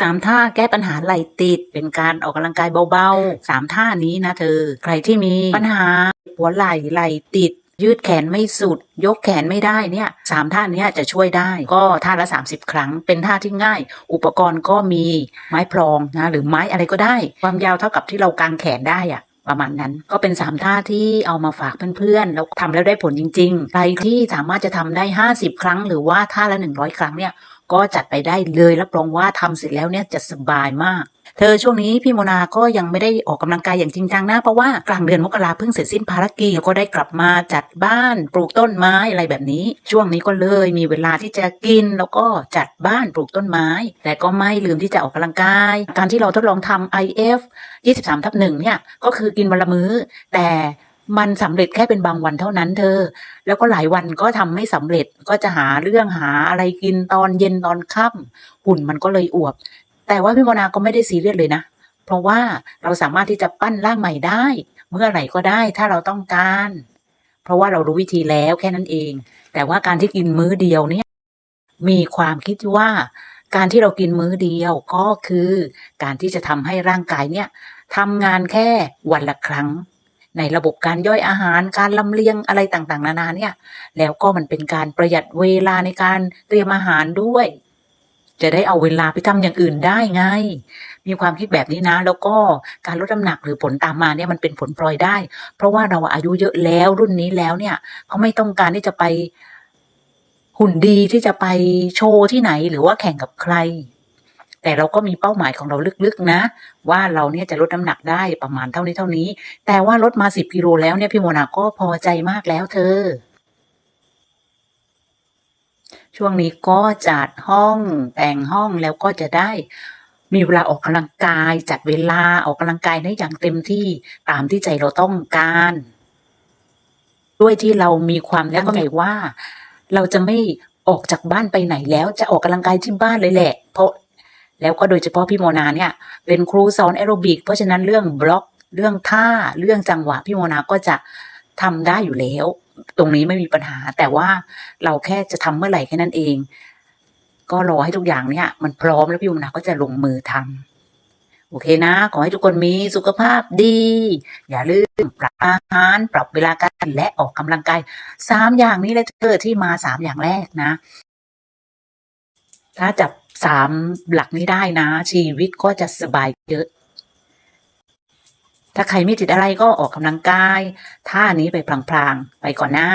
สามท่าแก้ปัญหาไหลติด เป็นการออกกำลังกายเบาๆสามท่านี้นะเธอ ใครที่มีปัญหาหัวไหล่ไหลติด ยืดแขนไม่สุด ยกแขนไม่ได้เนี่ยสามท่าเนี้ยจะช่วยได้ ก็ท่าละ 30 ครั้ง เป็นท่าที่ง่าย อุปกรณ์ก็มีไม้พลองนะหรือไม้อะไรก็ได้ ความยาวเท่ากับที่เรากางแขนได้อะประมาณนั้นก็เป็น 3 ท่าที่เอามาฝากเพื่อนๆ แล้วทำแล้วได้ผลจริงๆ ใครที่สามารถจะทำได้ 50 ครั้ง หรือว่าท่าละ 100 ครั้งเนี่ย ก็จัดไปได้เลยรับรองว่าทำเสร็จแล้วเนี่ยจะสบายมาก เธอช่วงนี้พี่โมนาก็ยังไม่ได้ออกกำลังกายอย่างจริงจังนะเพราะว่ากลางเดือนมกราเพิ่งเสร็จสิ้นภารกิจแล้วก็ได้กลับมาจัดบ้านปลูกต้นไม้อะไรแบบนี้ ช่วงนี้ก็เลยมีเวลาที่จะกินแล้วก็จัดบ้านปลูกต้นไม้ แต่ก็ไม่ลืมที่จะออกกำลังกาย การที่เราทดลองทำ IF 23ทับหนึ่งเนี่ยก็คือกินวันละมื้อแต่ มันสำเร็จแค่เป็นบางวันเท่านั้นเธอ แล้วก็หลายวันก็ทำไม่สำเร็จก็จะหาเรื่องหาอะไรกินตอนเย็นตอนค่ำหุ่นมันก็เลยอวบ แต่ว่าพี่โมนาก็ไม่ได้ซีเรียสเลยนะ เพราะว่าเราสามารถที่จะปั้นร่างใหม่ได้ เมื่อไหร่ก็ได้ถ้าเราต้องการ เพราะว่าเรารู้วิธีแล้วแค่นั้นเอง แต่ว่าการที่กินมื้อเดียวเนี่ย มีความคิดว่าการที่เรากินมื้อเดียวก็คือ การที่จะทำให้ร่างกายเนี่ยทำงานแค่วันละครั้ง ในระบบการย่อยอาหารการลำเลียงอะไรต่างๆ นานาเนี่ย แล้วก็มันเป็นการประหยัดเวลาในการเตรียมอาหารด้วย จะได้เอาเวลาไปทำอย่างอื่นได้ไง มีความคิดแบบนี้นะ แล้วก็การลดน้ำหนักหรือผลตามมาเนี่ยมันเป็นผลพลอยได้ เพราะว่าเราอายุเยอะแล้วรุ่นนี้แล้วเนี่ยเขาไม่ต้องการที่จะไปหุ่นดีที่จะไปโชว์ที่ไหนหรือว่าแข่งกับใคร แต่เราก็มีเป้าหมายของเราลึกๆนะ ว่าเราเนี่ยจะลดน้ำหนักได้ประมาณเท่านี้เท่านี้ แต่ว่าลดมาสิบกิโลแล้วเนี่ยพี่โมนาก็พอใจมากแล้วเธอ ช่วงนี้ก็จัดห้องแต่งห้องแล้วก็จะได้มีเวลาออกกำลังกายจัดเวลาออกกำลังกายได้อย่างเต็มที่ตามที่ใจเราต้องการ ด้วยที่เรามีความตั้งใจว่า เราจะไม่ออกจากบ้านไปไหนแล้วจะออกกำลังกายที่บ้านเลยแหละ เพราะ แล้วก็โดยเฉพาะพี่โมนาเนี่ยเป็นครูสอนแอโรบิก เพราะฉะนั้นเรื่องบล็อกเรื่องท่าเรื่องจังหวะพี่โมนาก็จะทำได้อยู่แล้ว ตรงนี้ไม่มีปัญหา แต่ว่าเราแค่จะทำเมื่อไหร่แค่นั้นเอง ก็รอให้ทุกอย่างเนี่ย มันพร้อมแล้วพี่โมนาก็จะลงมือทำโอเคนะ ขอให้ทุกคนมีสุขภาพดี อย่าลืมปรับอาหาร ปรับเวลาการและออกกำลังกายสามอย่างนี้เลยเธอที่มาสามอย่างแรกนะ ถ้าจับ สามหลักนี้ได้นะ ชีวิตก็จะสบายเยอะ ถ้าใครไม่ติดอะไรก็ออกกำลังกาย ท่านี้ไปพลางๆ ไปก่อนนะ